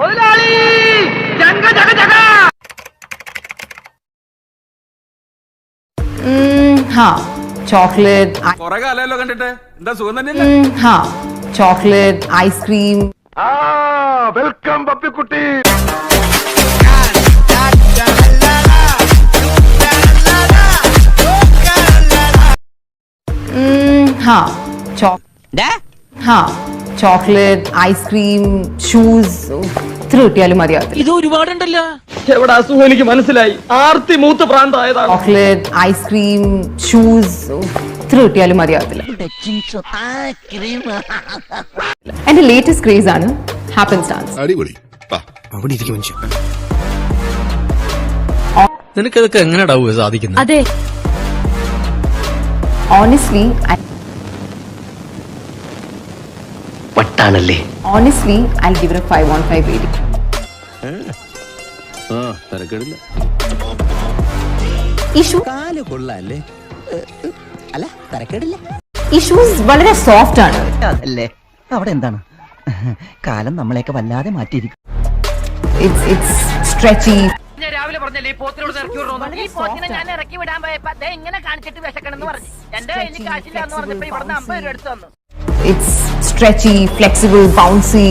മുതലാളി ജംഗ ജഗ ജഗ ഹാ ചോക്ലേറ്റ് കുറെ കാലമല്ലോ എന്താ സുഖം തന്നെ ഹാ ചോക്ലേറ്റ് ഐസ്ക്രീം വെൽക്കം പപ്പിക്കുട്ടി. ഹാ ചോക്ലേറ്റ് ഐസ്ക്രീം ഷൂസ് ഇത്ര കിട്ടിയാലും മതിയാകത്തില്ല ഇത് ഒരുപാടുണ്ടല്ലോ. എവിടെ അസുഖം എനിക്ക് മനസ്സിലായി. ആർത്തി മൂത്ത് പ്രാന്തായതാണ്. ചോക്ലേറ്റ് ഐസ്ക്രീം ഷൂസ് ഇത്ര കിട്ടിയാലും മതിയാകത്തില്ല എന്റെ ലേറ്റസ്റ്റ് ക്രേസ് ആണ് ഹാപ്പൻ സ്റ്റാൻസ് അടിപൊളി. നിനക്കതൊക്കെ എങ്ങനെ സാധിക്കുന്നത്? അതെ. Honestly വട്ടാണല്ലേ honestly I give a five one five eighty ഈ ഷൂ കാൽ കൊള്ളാല്ലേ? അല്ല തരക്കേടില്ല. വളരെ സോഫ്റ്റ് ആണ്. അതല്ലേ. അവിടെ എന്താണ്? കാലം നമ്മളെയൊക്കെ വല്ലാതെ മാറ്റിയിരിക്കും. ഇറ്റ്സ് ഇറ്റ്സ് സ്ട്രെച്ചി ഞാൻ രാവിലെ പറഞ്ഞല്ലേ ഈ പോത്തിനോട് ഇറക്കി വിടണമെന്ന്? ഈ പോത്തിനെ ഞാൻ ഇറക്കി വിടാൻ പോയപ്പോ ഇങ്ങനെ കാണിച്ചിട്ട് വിശക്കണെന്ന് പറഞ്ഞു. എന്റെ കയ്യിൽ കാശില്ല എന്ന് പറഞ്ഞപ്പോ ഇവിടുന്ന് അമ്പത് രൂപ എടുത്തു തന്നു. ഇറ്റ്സ് സ്ട്രെച്ചി ഫ്ലെക്സിബിൾ ബൗൺസി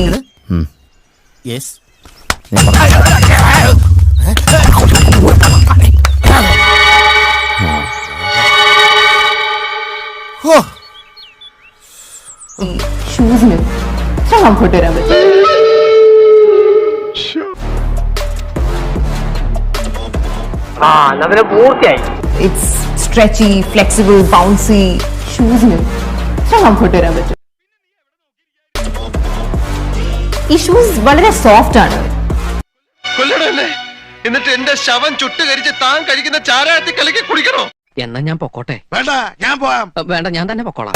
ഷൂസിന് ഇത്ര കംഫർട്ട് വരാൻ പറ്റും ആ അതിന് പൂർത്തിയായി ഇറ്റ്സ് സ്ട്രെച്ചി ഫ്ലെക്സിബിൾ ബൗൺസി ഷൂസിന് ഇത്ര കംഫർട്ട് വരാൻ പറ്റും ഈ ഷൂസ് വളരെ സോഫ്റ്റ് ആണ്. എന്നിട്ട് എന്റെ ശവം ചുട്ടുകരിച്ച് താൻ കഴിക്കുന്ന ചാരായത്തിൽ കലക്കി കുടിക്കണോ? എന്നാ ഞാൻ പൊക്കോട്ടെ. വേണ്ട ഞാൻ പോവാം. വേണ്ട ഞാൻ തന്നെ പൊക്കോളാം.